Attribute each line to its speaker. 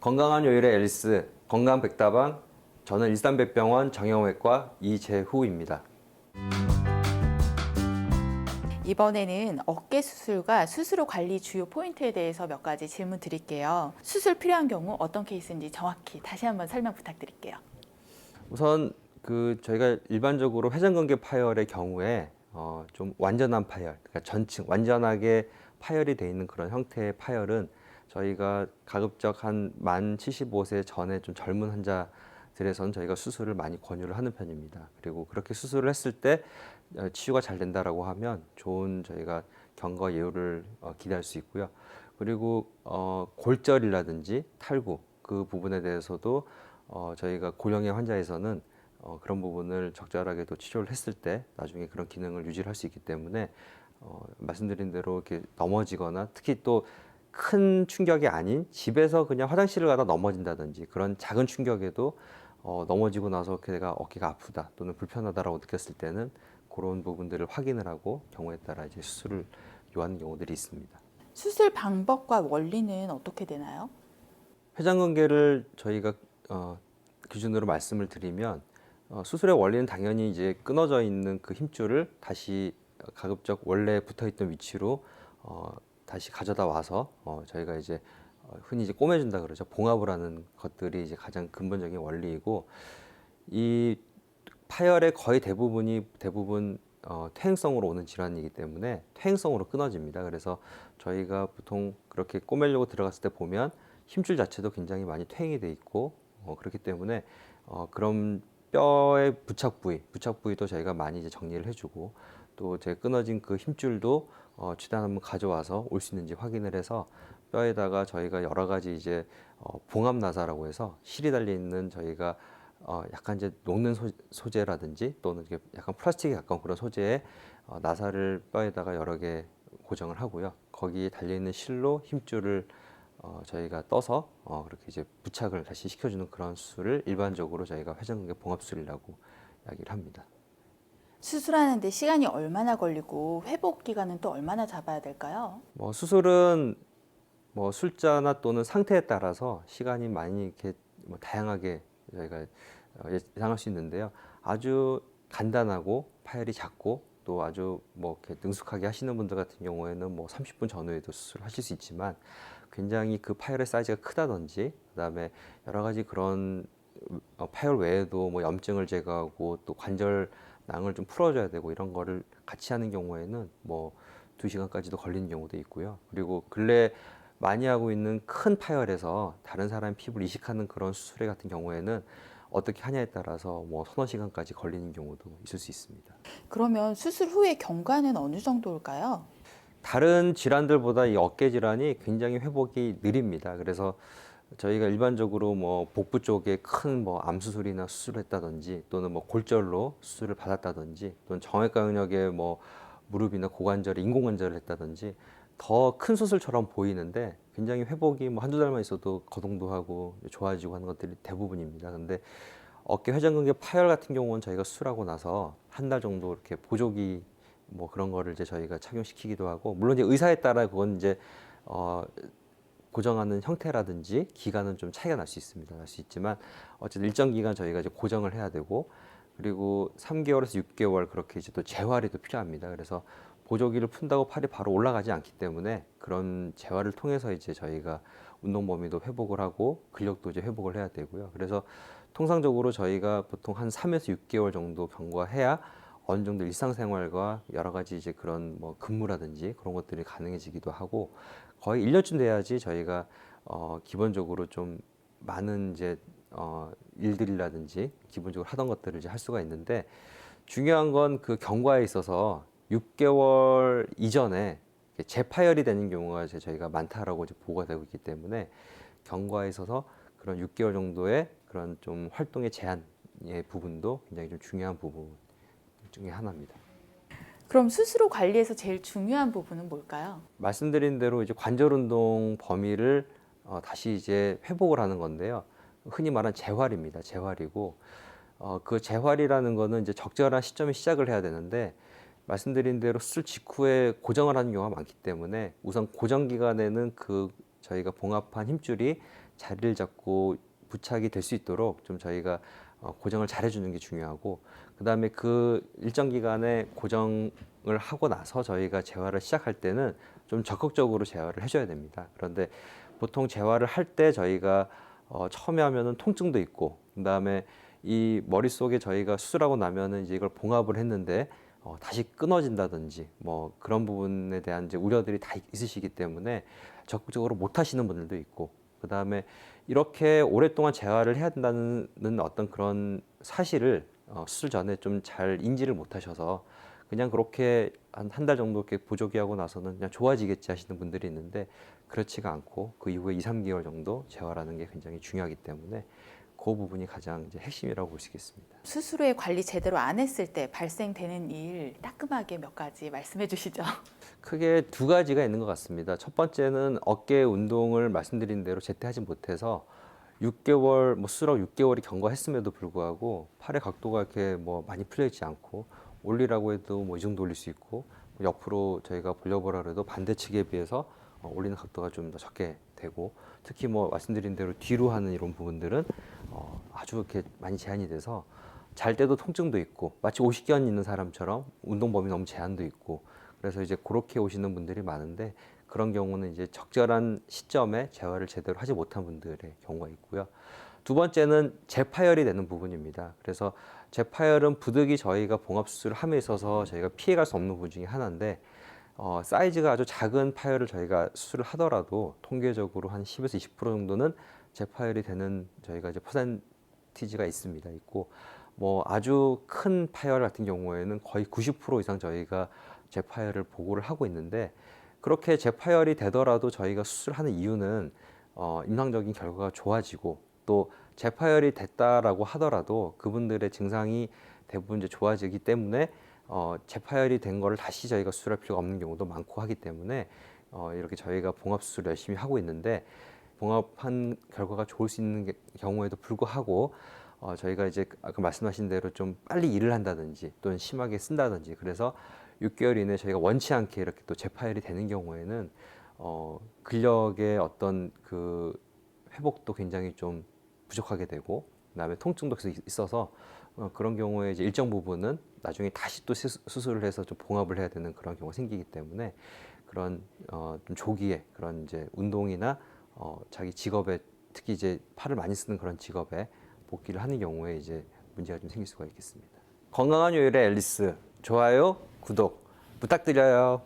Speaker 1: 건강한 요일의 앨리스 건강 백다방 저는 일산백병원 정형외과 이재후입니다.
Speaker 2: 이번에는 어깨 수술과 수술 후 관리 주요 포인트에 대해서 몇 가지 질문 드릴게요. 수술 필요한 경우 어떤 케이스인지 정확히 다시 한번 설명 부탁드릴게요.
Speaker 1: 우선 그 저희가 일반적으로 회전근개 파열의 경우에 어, 좀 완전한 파열, 그러니까 전층 완전하게 파열이 돼 있는 그런 형태의 파열은 저희가 가급적 한 만 75세 전에 좀 젊은 환자들에서는 저희가 수술을 많이 권유를 하는 편입니다. 그리고 그렇게 수술을 했을 때 어, 치유가 잘 된다라고 하면 좋은 저희가 경과 예후를 어, 기대할 수 있고요. 그리고 어, 골절이라든지 탈구 그 부분에 대해서도 어, 저희가 고령의 환자에서는 어, 그런 부분을 적절하게 또 치료를 했을 때 나중에 그런 기능을 유지를 할수 있기 때문에 어, 말씀드린 대로 이렇게 넘어지거나 특히 또 큰 충격이 아닌 집에서 그냥 화장실을 가다 넘어진다든지 그런 작은 충격에도 어, 넘어지고 나서 내가 어깨가 아프다 또는 불편하다라고 느꼈을 때는 그런 부분들을 확인을 하고 경우에 따라 이제 수술을 요하는 경우들이 있습니다.
Speaker 2: 수술 방법과 원리는 어떻게 되나요?
Speaker 1: 회전근개를 저희가 어, 기준으로 말씀을 드리면 어, 수술의 원리는 당연히 이제 끊어져 있는 그 힘줄을 다시 가급적 원래 붙어 있던 위치로 어, 다시 가져다 와서 어, 저희가 이제 어, 흔히 이제 꼬매준다 그러죠. 봉합을 하는 것들이 이제 가장 근본적인 원리이고 이 파열의 거의 대부분이 대부분 어, 퇴행성으로 오는 질환이기 때문에 퇴행성으로 끊어집니다. 그래서 저희가 보통 그렇게 꼬매려고 들어갔을 때 보면 힘줄 자체도 굉장히 많이 퇴행이 돼 있고 어, 그렇기 때문에 어, 그런 뼈의 부착 부위, 부착 부위도 저희가 많이 이제 정리를 해주고 또 제 끊어진 그 힘줄도 어, 최대한 한번 가져와서 올 수 있는지 확인을 해서 뼈에다가 저희가 여러 가지 이제 어, 봉합 나사라고 해서 실이 달려 있는 저희가 어, 약간 이제 녹는 소, 소재라든지 또는 이게 약간 플라스틱에 가까운 그런 소재의 어, 나사를 뼈에다가 여러 개 고정을 하고요. 거기에 달려 있는 실로 힘줄을 어, 저희가 떠서 어, 그렇게 이제 부착을 다시 시켜주는 그런 수술을 일반적으로 저희가 회전근개 봉합술이라고 이야기를 합니다.
Speaker 2: 수술하는데 시간이 얼마나 걸리고 회복 기간은 또 얼마나 잡아야 될까요?
Speaker 1: 뭐 수술은 뭐 술자나 또는 상태에 따라서 시간이 많이 이렇게 뭐 다양하게 저희가 어, 예상할 수 있는데요. 아주 간단하고 파열이 작고 또 아주 뭐 이렇게 능숙하게 하시는 분들 같은 경우에는 뭐 30분 전후에도 수술을 하실 수 있지만 굉장히 그 파열의 사이즈가 크다든지 그다음에 여러 가지 그런 어, 파열 외에도 뭐 염증을 제거하고 또 관절 낭을 좀 풀어줘야 되고 이런 거를 같이 하는 경우에는 뭐 두 시간까지도 걸리는 경우도 있고요. 그리고 근래 많이 하고 있는 큰 파열에서 다른 사람 피부를 이식하는 그런 수술에 같은 경우에는 어떻게 하냐에 따라서 뭐 서너 시간까지 걸리는 경우도 있을 수 있습니다.
Speaker 2: 그러면 수술 후의 경과는 어느 정도일까요?
Speaker 1: 다른 질환들보다 이 어깨 질환이 굉장히 회복이 느립니다. 그래서 저희가 일반적으로 뭐 복부 쪽에 큰 뭐 암 수술이나 수술을 했다든지 또는 뭐 골절로 수술을 받았다든지 또는 정외과 영역에 뭐 무릎이나 고관절에 인공관절을 했다든지 더 큰 수술처럼 보이는데 굉장히 회복이 뭐 한두 달만 있어도 거동도 하고 좋아지고 하는 것들이 대부분입니다. 근데 어깨 회전근개 파열 같은 경우는 저희가 수술하고 나서 한 달 정도 이렇게 보조기 뭐 그런 거를 이제 저희가 착용시키기도 하고 물론 이제 의사에 따라 그건 이제 어 고정하는 형태라든지 기간은 좀 차이가 날 수 있습니다. 날 수 있지만 어쨌든 일정 기간 저희가 이제 고정을 해야 되고 그리고 3개월에서 6개월 그렇게 이제 또 재활이 또 필요합니다. 그래서 보조기를 푼다고 팔이 바로 올라가지 않기 때문에 그런 재활을 통해서 이제 저희가 운동 범위도 회복을 하고 근력도 이제 회복을 해야 되고요. 그래서 통상적으로 저희가 보통 한 3에서 6개월 정도 경과해야 어느 정도 일상생활과 여러 가지 이제 그런 뭐 근무라든지 그런 것들이 가능해지기도 하고 거의 1년쯤 돼야지 저희가 어 기본적으로 좀 많은 이제 어 일들이라든지 기본적으로 하던 것들을 이제 할 수가 있는데 중요한 건 그 경과에 있어서 6개월 이전에 재파열이 되는 경우가 이제 저희가 많다라고 이제 보고가 되고 있기 때문에 경과에 있어서 그런 6개월 정도의 그런 좀 활동의 제한의 부분도 굉장히 좀 중요한 부분 중에 하나입니다.
Speaker 2: 그럼 후 관리에서 제일 중요한 부분은 뭘까요?
Speaker 1: 말씀드린 대로 이제 관절 운동 범위를 어, 다시 이제 회복을 하는 건데요. 흔히 말하는 재활입니다. 재활이고 어, 그 재활이라는 거는 이제 적절한 시점에 시작을 해야 되는데 말씀드린 대로 수술 직후에 고정을 하는 경우가 많기 때문에 우선 고정 기간에는 그 저희가 봉합한 힘줄이 자리를 잡고 부착이 될 수 있도록 좀 저희가 어, 고정을 잘 해주는 게 중요하고 그 다음에 그 일정 기간에 고정을 하고 나서 저희가 재활을 시작할 때는 좀 적극적으로 재활을 해줘야 됩니다. 그런데 보통 재활을 할 때 저희가 어, 처음에 하면은 통증도 있고 그 다음에 이 머릿속에 저희가 수술하고 나면은 이제 이걸 봉합을 했는데 어, 다시 끊어진다든지 뭐 그런 부분에 대한 이제 우려들이 다 있으시기 때문에 적극적으로 못 하시는 분들도 있고 그 다음에 이렇게 오랫동안 재활을 해야 된다는 어떤 그런 사실을 어, 수술 전에 좀 잘 인지를 못 하셔서 그냥 그렇게 한 한 달 정도 이렇게 보조기 하고 나서는 그냥 좋아지겠지 하시는 분들이 있는데 그렇지가 않고 그 이후에 2, 3개월 정도 재활하는 게 굉장히 중요하기 때문에 그 부분이 가장 이제 핵심이라고 볼 수 있겠습니다.
Speaker 2: 수술 후에 관리 제대로 안 했을 때 발생되는 일 따끔하게 몇 가지 말씀해 주시죠.
Speaker 1: 크게 두 가지가 있는 것 같습니다. 첫 번째는 어깨 운동을 말씀드린 대로 제때 하지 못해서 6개월, 뭐 수술하고 6개월이 경과했음에도 불구하고 팔의 각도가 이렇게 뭐 많이 풀려 있지 않고 올리라고 해도 뭐 이 정도 올릴 수 있고 뭐 옆으로 저희가 돌려보라 그래도 반대측에 비해서 어, 올리는 각도가 좀 더 적게 되고 특히 뭐 말씀드린 대로 뒤로 하는 이런 부분들은 어, 아주 이렇게 많이 제한이 돼서 잘 때도 통증도 있고 마치 오십견 있는 사람처럼 운동 범위 너무 제한도 있고 그래서 이제 그렇게 오시는 분들이 많은데 그런 경우는 이제 적절한 시점에 재활을 제대로 하지 못한 분들의 경우가 있고요. 두 번째는 재파열이 되는 부분입니다. 그래서 재파열은 부득이 저희가 봉합 수술을 함에 있어서 저희가 피해갈 수 없는 부분 중에 하나인데 어, 사이즈가 아주 작은 파열을 저희가 수술을 하더라도 통계적으로 한 10에서 20% 정도는 재파열이 되는 저희가 이제 퍼센티지가 있습니다. 있고 뭐 아주 큰 파열 같은 경우에는 거의 90% 이상 저희가 재파열을 보고를 하고 있는데 그렇게 재파열이 되더라도 저희가 수술하는 이유는 어, 임상적인 결과가 좋아지고 또 재파열이 됐다라고 하더라도 그분들의 증상이 대부분 이제 좋아지기 때문에 어, 재파열이 된 거를 다시 저희가 수술할 필요가 없는 경우도 많고 하기 때문에 어, 이렇게 저희가 봉합 수술 열심히 하고 있는데 봉합한 결과가 좋을 수 있는 게- 경우에도 불구하고 어, 저희가 이제 아까 말씀하신 대로 좀 빨리 일을 한다든지 또는 심하게 쓴다든지 그래서 6개월 이내 저희가 원치 않게 이렇게 또 재파열이 되는 경우에는 어, 근력의 어떤 그 회복도 굉장히 좀 부족하게 되고 그다음에 통증도 계속 있- 있어서 어, 그런 경우에 이제 일정 부분은 나중에 다시 또 수- 수술을 해서 좀 봉합을 해야 되는 그런 경우가 생기기 때문에 그런 어, 좀 조기에 그런 이제 운동이나 어, 자기 직업에 특히 이제 팔을 많이 쓰는 그런 직업에 복귀를 하는 경우에 이제 문제가 좀 생길 수가 있겠습니다. 건강한 요일의 앨리스 좋아요, 구독 부탁드려요.